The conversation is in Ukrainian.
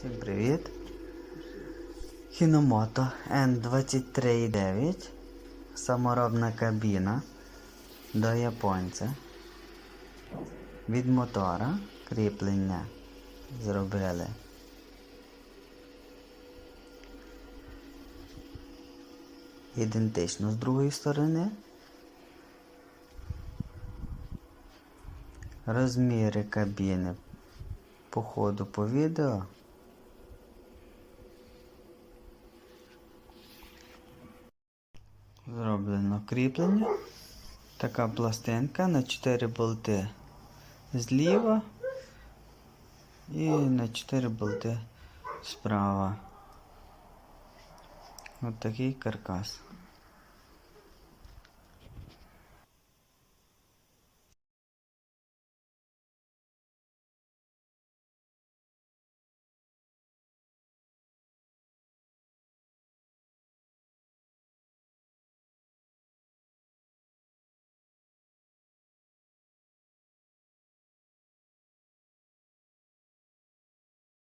Всім привіт! Хіномото N23.9 Саморобна кабіна до японця. Від мотора кріплення зробили. Ідентично з другої сторони. Розміри кабіни по ходу по відео. Зроблено кріплення. Така пластинка на 4 болти зліва і на 4 болти справа. Ось такий каркас.